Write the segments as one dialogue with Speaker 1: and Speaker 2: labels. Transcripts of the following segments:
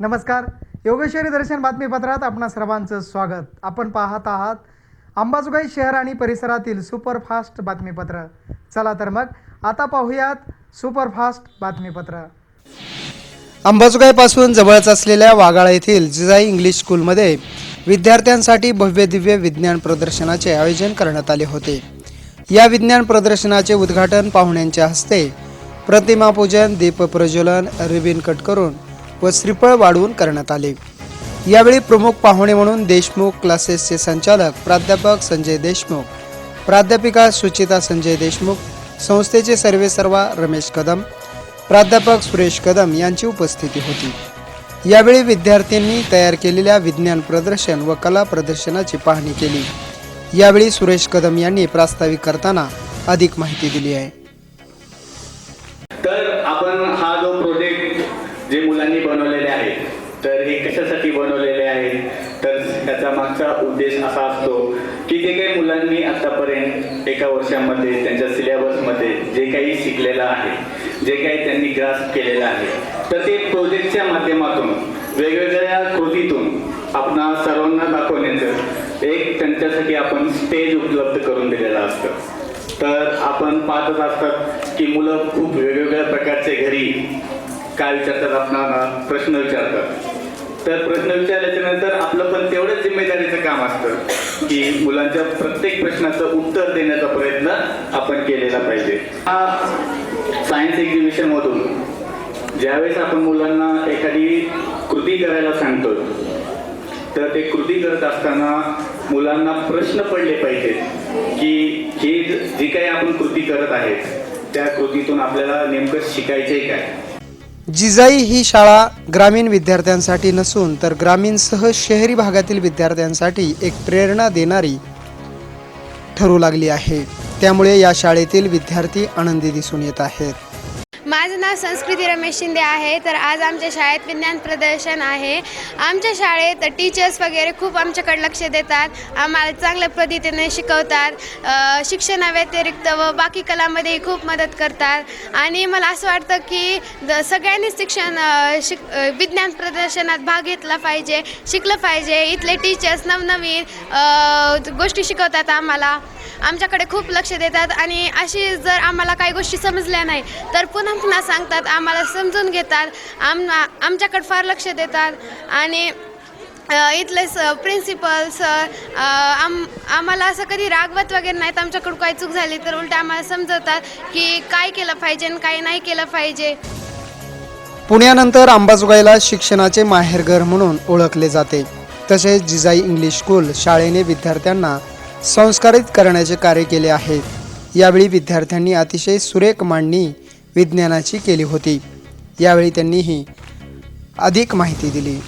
Speaker 1: नमस्कार. योगेश्वरी दर्शन बातमीपत्रात आपणा सर्वांचं स्वागत. आपण पाहत आहात अंबाजोगाई शहर आणि परिसरातील सुपरफास्ट बातमीपत्र. चला तर मग आता पाहूयात सुपरफास्ट बातमीपत्र. अंबाजोगाईपासून जवळच असलेल्या वागाळा येथील जिजाई इंग्लिश स्कूलमध्ये विद्यार्थ्यांसाठी भव्य दिव्य विज्ञान प्रदर्शनाचे आयोजन करण्यात आले होते. या विज्ञान प्रदर्शनाचे उद्घाटन पाहुण्यांच्या हस्ते प्रतिमापूजन दीपप्रज्वलन रिबिन कट करून व श्रीफळ वाढवून करण्यात आले. यावेळी प्रमुख पाहुणे म्हणून देशमुख क्लासेसचे संचालक प्राध्यापक संजय देशमुख प्राध्यापिका सुचिता संजय देशमुख संस्थेचे सर्वेसर्वा रमेश कदम प्राध्यापक सुरेश कदम यांची उपस्थिती होती. यावेळी विद्यार्थ्यांनी तयार केलेल्या विज्ञान प्रदर्शन व कला प्रदर्शनाची पाहणी केली. यावेळी सुरेश कदम यांनी प्रास्ताविक करताना अधिक माहिती दिली आहे.
Speaker 2: उद्देश असा असतो की जे काही मुलांनी आतापर्यंत एका वर्षामध्ये त्यांच्या सिलेबसमध्ये जे काही शिकलेलं आहे जे काही त्यांनी ग्रास केलेलं आहे तर ते प्रोजेक्टच्या माध्यमातून वेगवेगळ्या कृतीतून आपणा सर्वांना दाखवण्याचं एक त्यांच्यासाठी आपण स्टेज उपलब्ध करून दिलेलं असतं. तर आपण पाहतच असतात की मुलं खूप वेगवेगळ्या प्रकारचे घरी काय विचारतात आपणाला प्रश्न विचारतात. तर प्रश्न विचारल्याच्या नंतर आपलं पण तेवढंच जिम्मेदारीचं काम असतं की मुलांच्या प्रत्येक प्रश्नाचं उत्तर देण्याचा प्रयत्न आपण केलेला पाहिजे. हा सायन्स एक्झिबिशन मधून ज्यावेळेस आपण मुलांना एखादी कृती करायला सांगतो तर ते कृती करत असताना मुलांना प्रश्न पडले पाहिजेत की हे जी काही आपण कृती करत आहेत त्या कृतीतून आपल्याला नेमकं शिकायचंय काय?
Speaker 1: जिजाई ही शाळा ग्रामीण विद्यार्थ्यांसाठी नसून तर ग्रामीणसह शहरी भागातील विद्यार्थ्यांसाठी एक प्रेरणा देणारी ठरू लागली आहे. त्यामुळे या शाळेतील विद्यार्थी आनंदी दिसून येत आहेत.
Speaker 3: माझं नाव संस्कृती रमेश शिंदे आहे तर आज आमच्या शाळेत विज्ञान प्रदर्शन आहे. आमच्या शाळेत टीचर्स वगैरे खूप आमच्याकडे लक्ष देतात. आम्हाला चांगल्या पद्धतीने शिकवतात. शिक्षणाव्यतिरिक्त व बाकी कलामध्येही खूप मदत करतात. आणि मला असं वाटतं की द- सगळ्यांनीच शिक्षण शिक विज्ञान प्रदर्शनात भाग घेतला पाहिजे शिकलं पाहिजे. इथले टीचर्स नवनवीन गोष्टी शिकवतात आम्हाला. आमच्याकडे खूप लक्ष देतात. आणि अशी जर आम्हाला काही गोष्टी समजल्या नाही तर पुन्हा पुन्हा सांगतात आम्हाला समजून घेतात आम आमच्याकडे फार लक्ष देतात. आणि इथले स प्रिन्सिपल सर आम आम्हाला असं कधी रागवत वगैरे नाहीत आमच्याकडून काही चूक झाली तर उलट आम्हाला समजवतात की काय केलं पाहिजे आणि काय नाही केलं पाहिजे.
Speaker 1: पुण्यानंतर अंबाजोगाईला शिक्षणाचे माहेरघर म्हणून ओळखले जाते. तसेच जिजाई इंग्लिश स्कूल शाळेने विद्यार्थ्यांना संस्कारित करण्याचे कार्य केले आहे. यावेळी विद्यार्थ्यांनी अतिशय सुरेख मांडणी विज्ञानाची केली होती. यावेळी त्यांनीही अधिक माहिती दिली.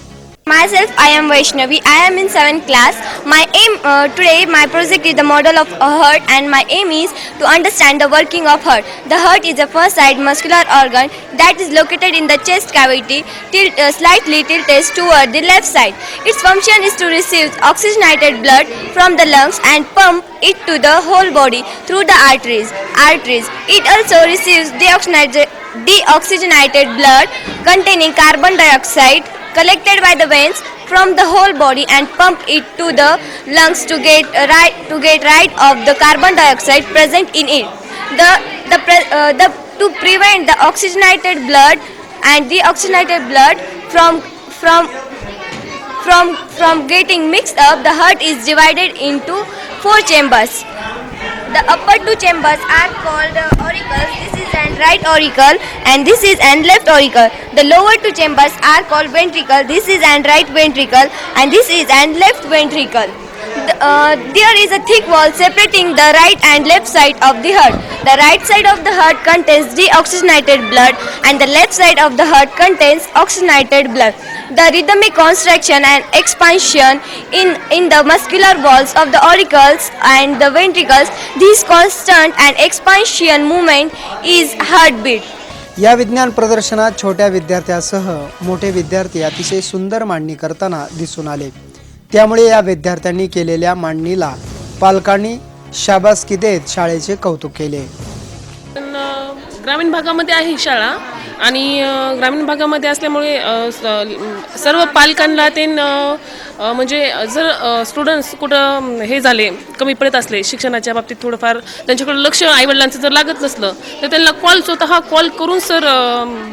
Speaker 4: Myself, I am Vaishnavi. I am in 7th class. My aim uh, today, my project is the model of a heart, and my aim is to understand the working of heart. The heart is a first side muscular organ that is located in the chest cavity, tilt, uh, slightly tilted toward the left side. Its function is to receive oxygenated blood from the lungs and pump it to the whole body through the arteries. Arteries. It also receives deoxygenated, deoxygenated blood containing carbon dioxide collected by the veins from the whole body and pump it to the lungs to get right to get rid of the carbon dioxide present in it. The the, pre- uh, the to prevent the oxygenated blood and deoxygenated blood from from from from getting mixed up the heart is divided into four chambers. The upper two chambers are called uh, auricles. This is an right auricle and this is an left auricle. The lower two chambers are called ventricle. This is an right ventricle and this is an left ventricle. The- uh, there is a thick wall separating the right and left side of the heart. The right side of the heart contains deoxygenated blood and the left side of the heart contains oxygenated blood. The rhythmic contraction and expansion in, in the muscular walls of the auricles and the ventricles, this constant and expansion movement is heartbeat.
Speaker 1: या विज्ञान प्रदर्शनात छोट्या विद्यार्थ्यासह मोठे विद्यार्थी अतिशय सुंदर मांडणी करताना दिसून आले त्यामुळे या विद्यार्थ्यांनी केलेल्या मांडणीला पालकांनी शाबासकी देत शाळेचे कौतुक केले
Speaker 5: ग्रामीण भागामध्ये आहे शाळा आणि ग्रामीण भागामध्ये असल्यामुळे स- सर्व पालकांना ते न- म्हणजे जर स्टुडंट्स कुठं हे झाले कमी पडत असले शिक्षणाच्या बाबतीत थोडंफार त्यांच्याकडे लक्ष आईवडिलांचं जर लागत नसलं तर त्यांना कॉल स्वतः कॉल करून सर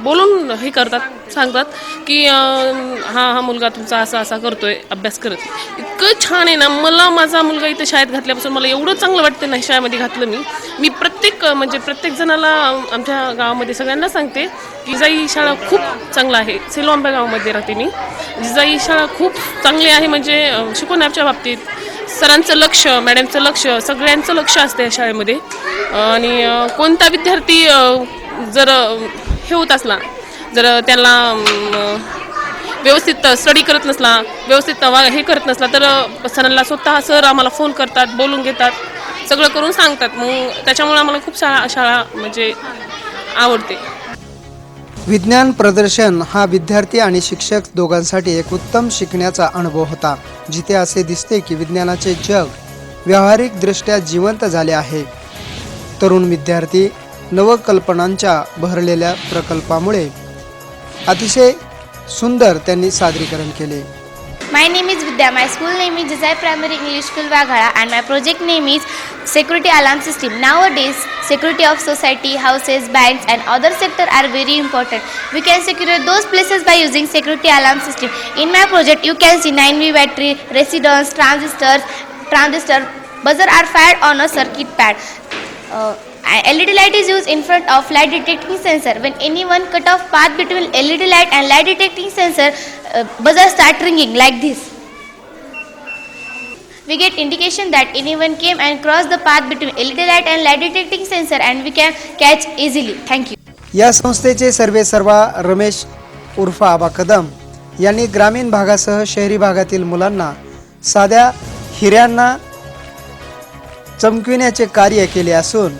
Speaker 5: बोलून हे करतात सांगतात की हा हा मुलगा तुमचा असा असा करतोय अभ्यास करत. इतकं छान आहे ना मला माझा मुलगा इथे शाळेत घातल्यापासून मला एवढं चांगलं वाटतं ना शाळेमध्ये घातलं मी. मी प्रत्येक म्हणजे प्रत्येक जणाला आमच्या गावामध्ये सगळ्यांना सांगते जिजाई ही शाळा खूप चांगला आहे. सेलो आंबा गावामध्ये राहते मी. जिजाई शाळा खूप चांगली आहे म्हणजे शिकवण्याच्या बाबतीत सरांचं लक्ष मॅडमचं लक्ष सगळ्यांचं लक्ष असतं या शाळेमध्ये. आणि कोणता विद्यार्थी जर हे होत असला जर त्याला व्यवस्थित स्टडी करत नसला व्यवस्थित हे करत नसला तर सरांना स्वतः सर आम्हाला फोन करतात बोलून घेतात सगळं करून सांगतात. मग त्याच्यामुळे आम्हाला खूप शाळा शाळा म्हणजे आवडते.
Speaker 1: विज्ञान प्रदर्शन हा विद्यार्थी आणि शिक्षक दोघांसाठी एक उत्तम शिकण्याचा अनुभव होता जिथे असे दिसते की विज्ञानाचे जग व्यावहारिकदृष्ट्या जिवंत झाले आहे. तरुण विद्यार्थी नवकल्पनांच्या भरलेल्या प्रकल्पामुळे अतिशय सुंदर त्यांनी सादरीकरण केले.
Speaker 6: My name is Vidya. My school name is Jisai Primary English School Vaghala and my project name is Security Alarm System. Nowadays, security of society, houses, banks and other sector are very important. We can secure those places by using security alarm system. In my project, you can see 9V battery, residence, transistors, transistor, buzzer are fired on a circuit pad. Uh, LED light is used in front of light detecting sensor. When anyone cut off path between LED light and light detecting sensor, uh, buzzer start ringing like this. We get indication that anyone came and crossed the path between LED light and light detecting sensor and we can catch easily. Thank you.
Speaker 1: या संस्थेचे सर्वे सर्वा रमेश उर्फ आबा कदम यांनी ग्रामीण भागासह शहरी भागातील मुलांना साध्या हिऱ्यांना चमकविण्याचे कार्य केले असून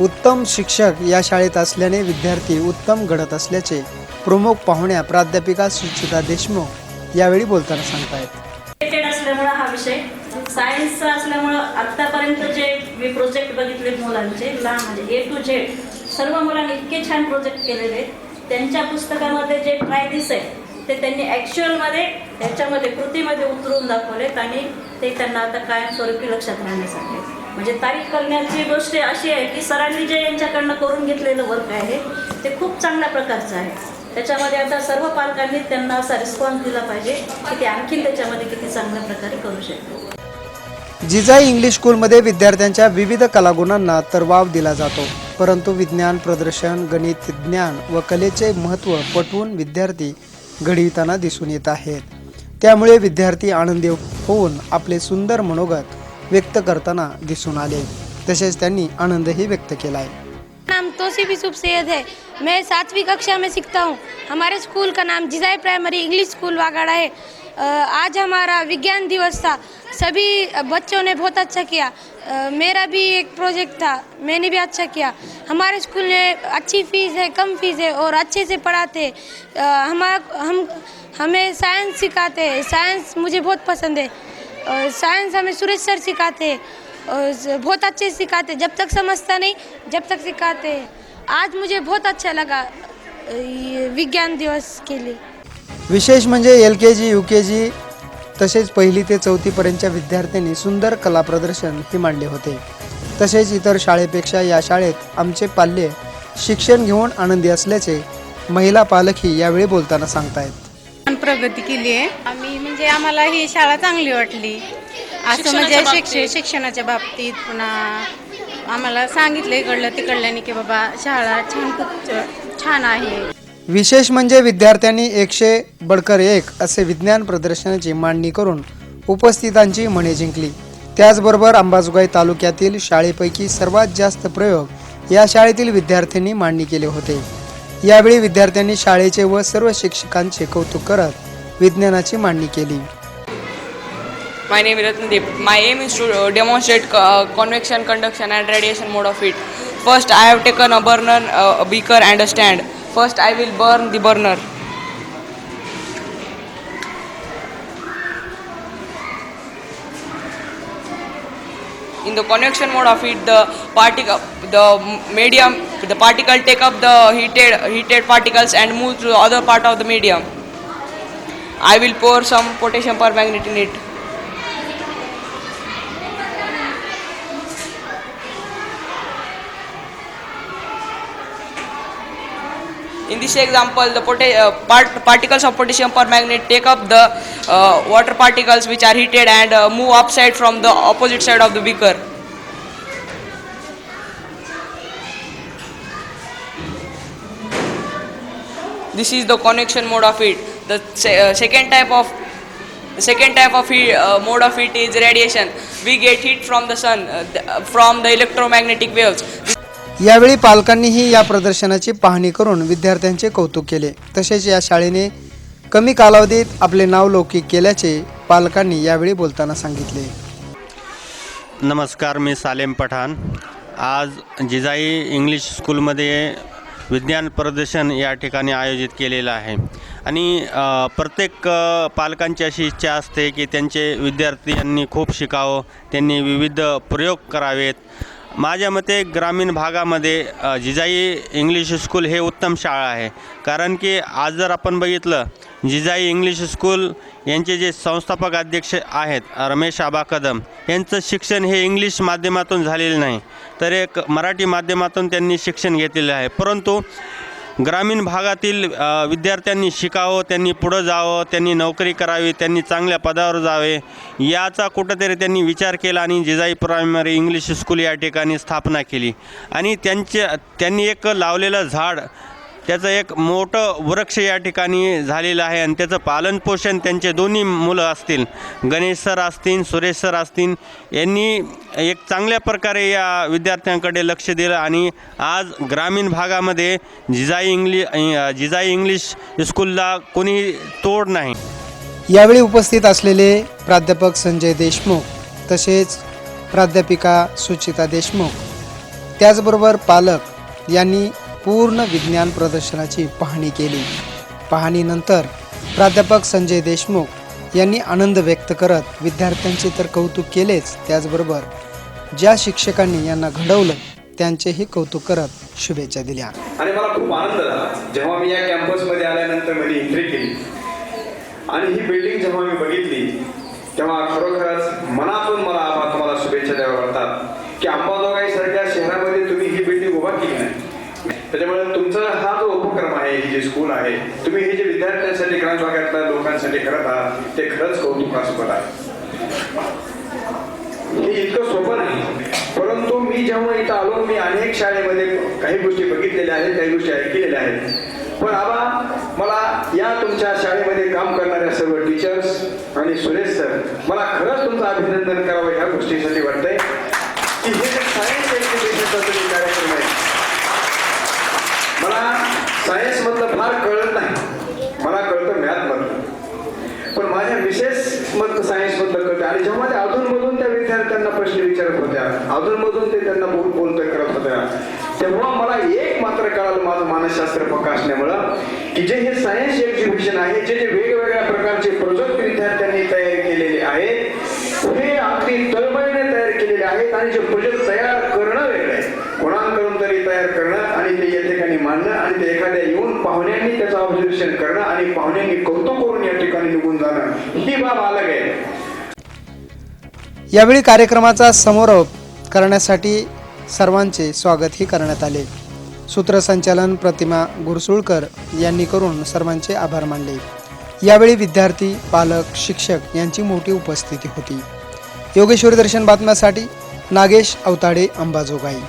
Speaker 1: उत्तम शिक्षक या शाळेत असल्याने विद्यार्थी उत्तम घडत असल्याचे प्रमुख पाहुण्या प्राध्यापिका सुचिता देशमुख यावेळी बोलताना सांगतायत.
Speaker 7: असल्यामुळं हा विषय सायन्सचा असल्यामुळं आत्तापर्यंत जे मी प्रोजेक्ट बघितले मुलांचे लहान म्हणजे ए टू झेड सर्व मुलांनी इतके छान प्रोजेक्ट केलेले. आहेत त्यांच्या पुस्तकामध्ये जे ट्राय दिस आहे ते त्यांनी ॲक्च्युअलमध्ये त्याच्यामध्ये कृतीमध्ये उतरून दाखवलेत आणि ते त्यांना आता कायमस्वरूपी लक्षात राहण्यासाठी. म्हणजे तारीफ करण्याची गोष्ट अशी आहे की सरांनी जे यांच्याकडनं करून घेतलेलं वर्क आहे ते खूप चांगल्या प्रकारचं आहे. त्याच्यामध्ये आता सर्व पालकांनी त्यांना असा रिस्पॉन्स दिला पाहिजे की ते आणखीन त्याच्यामध्ये किती चांगल्या प्रकारे करू शकतो
Speaker 1: जिजाई इंग्लिश स्कूलमध्ये विद्यार्थ्यांच्या विविध कलागुणांना तर वाव दिला जातो परंतु विज्ञान प्रदर्शन गणित ज्ञान व कलेचे महत्त्व पटवून विद्यार्थी घडविताना दिसून येत आहेत. त्यामुळे विद्यार्थी आनंदी होऊन आपले सुंदर मनोगत व्यक्त करताना दिसून आले. तसेच त्यांनी आनंदही व्यक्त केला आहे
Speaker 8: नाम तोसीफ यूसुफ सैयद है। मैं सातवीं कक्षा में सीखता हूँ। हमारे स्कूल का नाम Jijai primary English school Wagda है। आज हमारा विज्ञान दिवस था। सभी बच्चों ने बहुत अच्छा किया। मेरा भी एक प्रोजेक्ट था। मैंने भी अच्छा किया। हमारे स्कूल में अच्छी फ़ीस है, कम फ़ीस है और अच्छे से पढ़ाते। हमारा हम, हमें साइंस सिखाते। साइंस मुझे बहुत पसंद है। साइंस हमें सुरेश सर सिखाते हैं बहुत अच्छे सिखाते जब तक समझता नहीं जब तक सिखाते। आज मुझे बहुत अच्छा लगा विज्ञान दिवस के लिए।
Speaker 1: विशेष म्हणजे एल के जी यू के जी तसेच पहिली ते चौथीपर्यंतच्या विद्यार्थ्यांनी सुंदर कला प्रदर्शन हे मांडले होते. तसेच इतर शाळेपेक्षा या शाळेत आमचे पाल्य शिक्षण घेऊन आनंदी असल्याचे महिला पालकही यावेळी बोलताना सांगतायत.
Speaker 9: प्रगती केली आहे. आम्ही म्हणजे आम्हाला ही शाळा चांगली वाटली. असं म्हणजे शिक्षण शिक्षणाच्या बाबतीत पुन्हा आम्हाला सांगितलं इकडलं तिकडल्याने की बाबा शाळा छान खूप छान आहे.
Speaker 1: विशेष म्हणजे विद्यार्थ्यांनी एकशे बडकर एक असे विज्ञान प्रदर्शनाची मांडणी करून उपस्थितांची मने जिंकली. त्याचबरोबर अंबाजोगाई तालुक्यातील शाळेपैकी सर्वात जास्त प्रयोग या शाळेतील विद्यार्थ्यांनी मांडणी केले होते. यावेळी विद्यार्थ्यांनी शाळेचे व सर्व शिक्षकांचे कौतुक करत विज्ञानाची मांडणी केली.
Speaker 10: My name Ratnadeep my aim is to demonstrate convection conduction and radiation mode of it first I have taken a burner beaker and a stand first I will burn the burner in the convection mode of it, the particle, the medium, the particle take up the heated heated particles and move to the other part of the medium. I will pour some potassium permanganate in it. In this example, the uh, part- particles of potassium permanganate take up the uh, water particles which are heated and uh, move upside from the opposite side of the beaker. This is the convection mode of it. The se- uh, second type of second type of heat, uh, mode of it is radiation. We get heat from the sun, uh, th- from the electromagnetic waves.
Speaker 1: यावेळी पालकांनीही या प्रदर्शनाची पाहणी करून विद्यार्थ्यांचे कौतुक केले. तसेच या शाळेने कमी कालावधीत आपले नाव लौकिक केल्याचे पालकांनी यावेळी बोलताना सांगितले.
Speaker 11: नमस्कार मी सालेम पठाण. आज जिजाई इंग्लिश स्कूलमध्ये विज्ञान प्रदर्शन या ठिकाणी आयोजित केलेलं आहे. आणि प्रत्येक पालकांची अशी इच्छा असते की त्यांचे विद्यार्थी यांनी खूप शिकावं त्यांनी विविध प्रयोग करावेत. माझ्या मते ग्रामीण भागामध्ये जिजाई इंग्लिश स्कूल हे उत्तम शाळा आहे. कारण की आज जर आपण बघितलं जिजाई इंग्लिश स्कूल यांचे जे संस्थापक अध्यक्ष आहेत रमेश आबा कदम यांचं शिक्षण हे इंग्लिश माध्यमातून झालेलं नाही. तर एक मराठी माध्यमातून त्यांनी शिक्षण घेतलेलं आहे. परंतु ग्रामीण भागातील विद्यार्थ्यांनी शिकावं त्यांनी पुढं जावं त्यांनी नोकरी करावी त्यांनी चांगल्या पदावर जावे याचा कुठंतरी त्यांनी विचार केला आणि जिजाई प्रायमरी इंग्लिश स्कूल या ठिकाणी स्थापना केली. आणि त्यांच्या त्यांनी एक लावलेलं झाड त्याचं एक मोठं वृक्ष या ठिकाणी झालेलं आहे आणि त्याचं पालनपोषण त्यांचे दोन्ही मुलं असतील. गणेश सर असतील सुरेश सर असतील यांनी एक चांगल्या प्रकारे या विद्यार्थ्यांकडे लक्ष दिलं आणि आज ग्रामीण भागामध्ये जिजाई इंग्लि जिजाई इंग्लिश स्कूलला कोणी तोड नाही.
Speaker 1: यावेळी उपस्थित असलेले प्राध्यापक संजय देशमुख तसेच प्राध्यापिका सुचिता देशमुख त्याचबरोबर पालक यांनी पूर्ण विज्ञान प्रदर्शनाची पाहणी केली. पाहणीनंतर प्राध्यापक संजय देशमुख यांनी आनंद व्यक्त करत विद्यार्थ्यांचे तर कौतुक केलेच त्याचबरोबर ज्या शिक्षकांनी यांना घडवलं त्यांचेही कौतुक करत शुभेच्छा दिल्या.
Speaker 12: आणि मला खूप आनंद झाला. जेव्हा मी या कॅम्पसमध्ये आल्यानंतर माझी एंट्री केली. आणि ही बिल्डिंग जेव्हा मी बघितली तेव्हा खरोखरच मनातून मला आभार तुम्हाला शुभेच्छा द्याव्या वाटतात की अंबाजोगाई सारख्या शहरामध्ये तुम्ही ही बिल्डिंग उभा केली नाही त्याच्यामुळे तुमचा हा जो उपक्रम आहे ही जी स्कूल आहे तुम्ही हे जे विद्यार्थ्यांसाठी ग्रामीण भागातल्या लोकांसाठी करत आहात ते खरंच कौतुकास्पद आहे. हे इतकं सोपं नाही परंतु मी जेव्हा इथं आलो मी अनेक शाळेमध्ये काही गोष्टी बघितलेल्या आहेत काही गोष्टी ऐकलेल्या आहेत. पण आबा मला या तुमच्या शाळेमध्ये काम करणाऱ्या सर्व टीचर्स आणि सुरेश सर मला खरंच तुमचं अभिनंदन करावं ह्या गोष्टीसाठी वाटतंय. की हे जे सायन्स एज्युकेशनचा तुम्ही कार्यक्रम आहे मला सायन्स मधलं फार कळत नाही. मला कळतं मॅथ मधलं. पण माझ्या विशेष मधलं सायन्स मधलं कळतं. आणि जेव्हा ते अधूनमधून त्या विद्यार्थ्यांना प्रश्न विचारत होत्या अधूनमधून ते त्यांना बोल बोलत करत होत्या तेव्हा मला एक मात्र कळालं माझं मानसशास्त्र प्रकाशण्यामुळं की जे हे सायन्स एक्झिबिशन आहे जे जे वेगवेगळ्या प्रकारचे प्रोजेक्ट विद्यार्थ्यांनी तयार केलेले आहेत हे अगदी तळमळीने तयार केलेले आहेत आणि जे प्रोजेक्ट तयार करणं वेगळं आहे. कोणाकडून तयार करणं आणि ते या ठिकाणी मांडणं आणि ते एखाद्या येऊन पाहुण्यांनी त्याचं ऑब्झर्वेशन करणं आणि पाहुण्यांनी कौतुक करून या ठिकाणी निघून जाणं ही बाब अलग आहे.
Speaker 1: यावेळी कार्यक्रमाचा समारोप करण्यासाठी सर्वांचे स्वागतही करण्यात आले. सूत्रसंचालन प्रतिमा गुरसुळकर यांनी करून सर्वांचे आभार मानले. यावेळी विद्यार्थी पालक शिक्षक यांची मोठी उपस्थिती होती. योगेश्वरी दर्शन बातम्यासाठी नागेश अवताडे अंबाजोगाई.